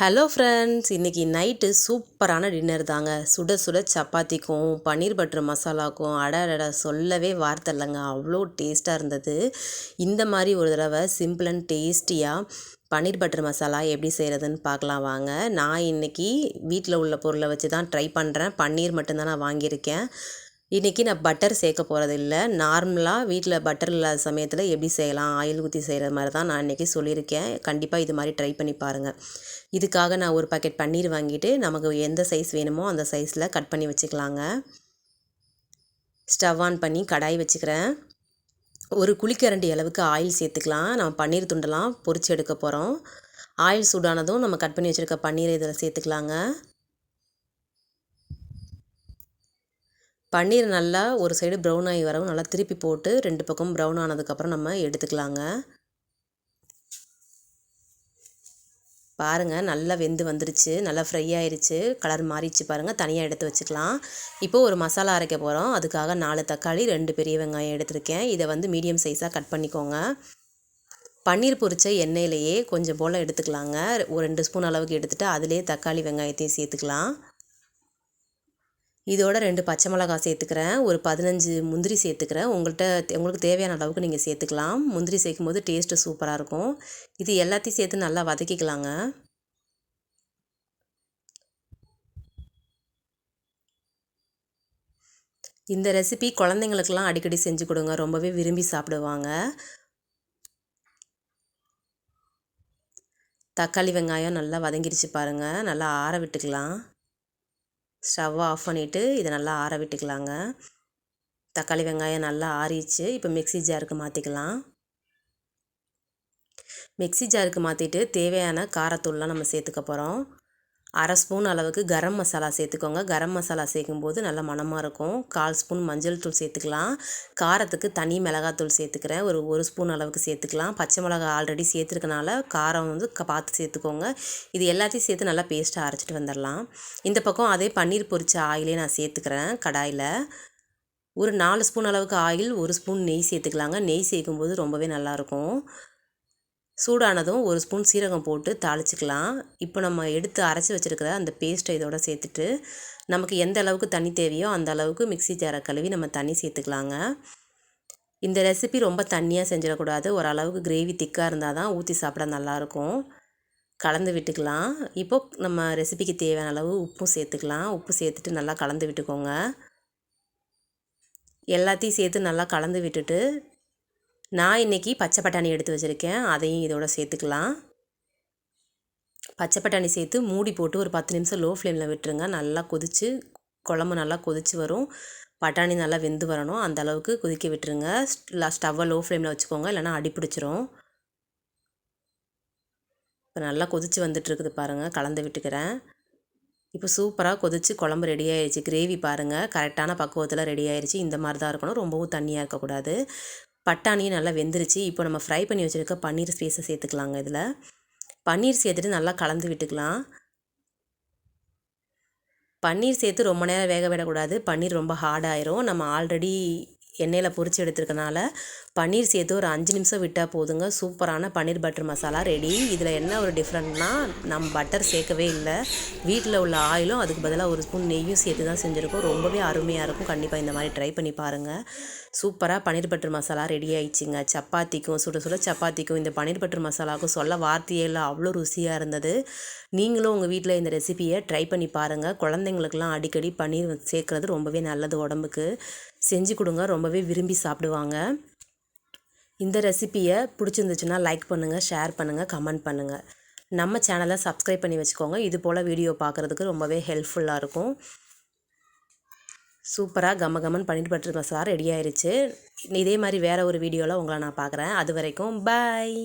Hello friends இன்றைக்கி night சூப்பரான dinner தாங்க. சுட சுட சப்பாத்திக்கும் பன்னீர் பட்டர் மசாலாக்கும் அட சொல்லவே வார்த்தை இல்லைங்க. அவ்வளோ டேஸ்ட்டாக இருந்தது. இந்த மாதிரி ஒரு தடவை சிம்பிள் அண்ட் டேஸ்டியாக பன்னீர் பட்டர் மசாலா எப்படி செய்கிறதுன்னு பார்க்கலாம் வாங்க. நான் இன்றைக்கி வீட்டில் உள்ள பொருளை வச்சு தான் ட்ரை பண்ணுறேன் பன்னீர் மட்டும்தான் நான் வாங்கியிருக்கேன். இன்றைக்கி நான் பட்டர் சேர்க்க போகிறதில்ல நார்மலாக வீட்டில் பட்டர் இல்லாத சமயத்தில் எப்படி செய்யலாம்? ஆயில் ஊற்றி செய்கிற மாதிரி தான் நான் இன்றைக்கி சொல்லியிருக்கேன். கண்டிப்பாக இது மாதிரி ட்ரை பண்ணி பாருங்கள் இதுக்காக நான் ஒரு பாக்கெட் பன்னீர் வாங்கிட்டு நமக்கு எந்த சைஸ் வேணுமோ அந்த சைஸில் கட் பண்ணி வச்சுக்கலாங்க. ஸ்டவ் ஆன் பண்ணி கடாய் வச்சுக்கிறேன். ஒரு குழிக்கரண்டி அளவுக்கு ஆயில் சேர்த்துக்கலாம். நம்ம பன்னீர் துண்டெல்லாம் பொறிச்சு எடுக்க போகிறோம் ஆயில் சூடானதும் நம்ம கட் பண்ணி வச்சுருக்க பன்னீரை இதில் சேர்த்துக்கலாங்க. பன்னீர் நல்லா ஒரு சைடு ப்ரௌன் ஆகி வரவும் நல்லா திருப்பி போட்டு ரெண்டு பக்கம் ப்ரௌன் ஆனதுக்கப்புறம் நம்ம எடுத்துக்கலாங்க. பாருங்கள் நல்லா வெந்து வந்துருச்சு நல்லா ஃப்ரை ஆயிடுச்சு கலர் மாறிடுச்சு பாருங்கள் தனியாக எடுத்து வச்சுக்கலாம். இப்போது ஒரு மசாலா அரைக்க போகிறோம் அதுக்காக நாலு தக்காளி ரெண்டு பெரிய வெங்காயம் எடுத்திருக்கேன். இதை வந்து மீடியம் சைஸாக கட் பண்ணிக்கோங்க. பன்னீர் பொரித்த எண்ணெயிலையே கொஞ்சம் போல் எடுத்துக்கலாங்க. ஒரு ரெண்டு ஸ்பூன் அளவுக்கு எடுத்துகிட்டு அதிலே தக்காளி வெங்காயத்தையும் சேர்த்துக்கலாம். இதோட ரெண்டு பச்சை மிளகாய் சேர்த்துக்கிறேன். ஒரு பதினஞ்சு முந்திரி சேர்த்துக்கிறேன். உங்கள்கிட்ட உங்களுக்கு தேவையான அளவுக்கு நீங்கள் சேர்த்துக்கலாம். முந்திரி சேர்க்கும் போது டேஸ்ட்டு சூப்பராக இருக்கும். இது எல்லாத்தையும் சேர்த்து நல்லா வதக்கிக்கலாங்க. இந்த ரெசிபி குழந்தைங்களுக்கெல்லாம் அடிக்கடி செஞ்சு கொடுங்க. ரொம்பவே விரும்பி சாப்பிடுவாங்க. தக்காளி வெங்காயம் நல்லா வதங்கிடுச்சு பாருங்கள் நல்லா ஆற விட்டுக்கலாம். ஸ்டவ்வை ஆஃப் பண்ணிவிட்டு இதை நல்லா ஆற விட்டுக்கலாங்க. தக்காளி வெங்காயம் நல்லா ஆறிச்சு. இப்போ மிக்சி ஜாருக்கு மாற்றிக்கலாம் மிக்சி ஜாருக்கு மாற்றிட்டு தேவையான காரத்தூள்லாம் நம்ம சேர்த்துக்க போகிறோம் அரை ஸ்பூன் அளவுக்கு கரம் மசாலா சேர்த்துக்கோங்க. கரம் மசாலா சேர்க்கும்போது நல்லா மணமாக இருக்கும். கால் ஸ்பூன் மஞ்சள் தூள் சேர்த்துக்கலாம். காரத்துக்கு தனி மிளகாத்தூள் சேர்த்துக்கிறேன். ஒரு ஒரு ஸ்பூன் அளவுக்கு சேர்த்துக்கலாம். பச்சை மிளகா ஆல்ரெடி சேர்த்துருக்கனால காரம் வந்து பார்த்து சேர்த்துக்கோங்க. இது எல்லாத்தையும் சேர்த்து நல்லா பேஸ்ட்டாக அரைச்சிட்டு வந்துடலாம். இந்த பக்கம் அதே பன்னீர் பொரிச்ச ஆயிலே நான் சேர்த்துக்கிறேன் கடாயில். ஒரு நாலு ஸ்பூன் அளவுக்கு ஆயில் ஒரு ஸ்பூன் நெய் சேர்த்துக்கலாங்க. நெய் சேர்க்கும்போது ரொம்பவே நல்லாயிருக்கும் சூடானதும் ஒரு ஸ்பூன் சீரகம் போட்டு தாளிச்சிக்கலாம். இப்போ நம்ம எடுத்து அரைச்சி வச்சுருக்கிற அந்த பேஸ்ட்டை இதோட சேர்த்துட்டு நமக்கு எந்த அளவுக்கு தண்ணி தேவையோ அந்த அளவுக்கு மிக்சி ஜாரை கழுவி நம்ம தண்ணி சேர்த்துக்கலாங்க. இந்த ரெசிபி ரொம்ப தண்ணியாக செஞ்சிடக்கூடாது. ஓரளவுக்கு கிரேவி திக்காக இருந்தால் தான் ஊற்றி சாப்பிட நல்லாயிருக்கும். கலந்து விட்டுக்கலாம். இப்போது நம்ம ரெசிபிக்கு தேவையான அளவு உப்பும் சேர்த்துக்கலாம். உப்பு சேர்த்துட்டு நல்லா கலந்து விட்டுக்கோங்க. எல்லாத்தையும் சேர்த்து நல்லா கலந்து விட்டுட்டு நான் இன்றைக்கி பச்சை பட்டாணி எடுத்து வச்சுருக்கேன். அதையும் இதோட சேர்த்துக்கலாம். பச்சை பட்டாணி சேர்த்து மூடி போட்டு ஒரு பத்து நிமிஷம் லோ ஃப்ளேமில் விட்டுருங்க. நல்லா கொதித்து குழம்பு நல்லா கொதித்து வரும். பட்டாணி நல்லா வெந்து வரணும். அந்த அளவுக்கு கொதிக்க விட்டுருங்க. ஸ்டவ்வை லோ ஃப்ளேமில் வச்சுக்கோங்க. இல்லைனா அடி பிடிச்சிரும். இப்போ நல்லா கொதித்து வந்துட்டுருக்குது பாருங்கள் கலந்து விட்டுக்கிறேன். இப்போ சூப்பராக கொதித்து குழம்பு ரெடி ஆயிடுச்சு கிரேவி பாருங்கள் கரெக்டான பக்குவத்தில் ரெடி ஆயிடுச்சு இந்த மாதிரி தான் இருக்கணும். ரொம்பவும் தண்ணியாக இருக்கக்கூடாது. பட்டாணியும் நல்லா வெந்துருச்சு. இப்போ நம்ம ஃப்ரை பண்ணி வச்சுருக்க பன்னீர் ஸ்பேஸை சேர்த்துக்கலாங்க இதில். பன்னீர் சேர்த்துட்டு நல்லா கலந்து விட்டுக்கலாம். பன்னீர் சேர்த்து ரொம்ப நேரம் வேக விடக்கூடாது. பன்னீர் ரொம்ப ஹார்டாயிரும் நம்ம ஆல்ரெடி எண்ணெயில் பொரித்து எடுத்துருக்கனால பன்னீர் சேர்த்து ஒரு அஞ்சு நிமிஷம் விட்டால் போதுங்க. சூப்பரான பன்னீர் பட்டர் மசாலா ரெடி இதில் என்ன ஒரு டிஃப்ரெண்ட்னா நம்ம பட்டர் சேர்க்கவே இல்லை. வீட்டில் உள்ள ஆயிலும் அதுக்கு பதிலாக ஒரு ஸ்பூன் நெய்யும் சேர்த்து தான் செஞ்சுருக்கோம். ரொம்பவே அருமையாக இருக்கும். கண்டிப்பாக இந்த மாதிரி ட்ரை பண்ணி பாருங்கள் சூப்பராக பன்னீர் பட்டர் மசாலா ரெடி ஆயிடுச்சுங்க. சப்பாத்திக்கும் சுட சுட சப்பாத்திக்கும் இந்த பன்னீர் பட்டர் மசாலாவுக்கும் சொல்ல வார்த்தையே இல்லை. அவ்வளோ ருசியாக இருந்தது. நீங்களும் உங்கள் வீட்டில் இந்த ரெசிபியை ட்ரை பண்ணி பாருங்கள் குழந்தைங்களுக்கெல்லாம் அடிக்கடி பன்னீர் சேர்க்குறது ரொம்பவே நல்லது உடம்புக்கு. செஞ்சு கொடுங்க. ரொம்பவே விரும்பி சாப்பிடுவாங்க. இந்த ரெசிப்பியை பிடிச்சிருந்துச்சுன்னா லைக் பண்ணுங்கள் ஷேர் பண்ணுங்கள் கமெண்ட் பண்ணுங்கள் நம்ம சேனலை சப்ஸ்கிரைப் பண்ணி வச்சுக்கோங்க. இது போல் வீடியோ பார்க்குறதுக்கு ரொம்பவே ஹெல்ப்ஃபுல்லாக இருக்கும். சூப்பராக கம கமன் பண்ணிட்டு பட்டு மசாலா ரெடி ஆயிடுச்சு இதே மாதிரி வேறு ஒரு வீடியோவில் உங்களை நான் பார்க்குறேன். அது வரைக்கும் பாய்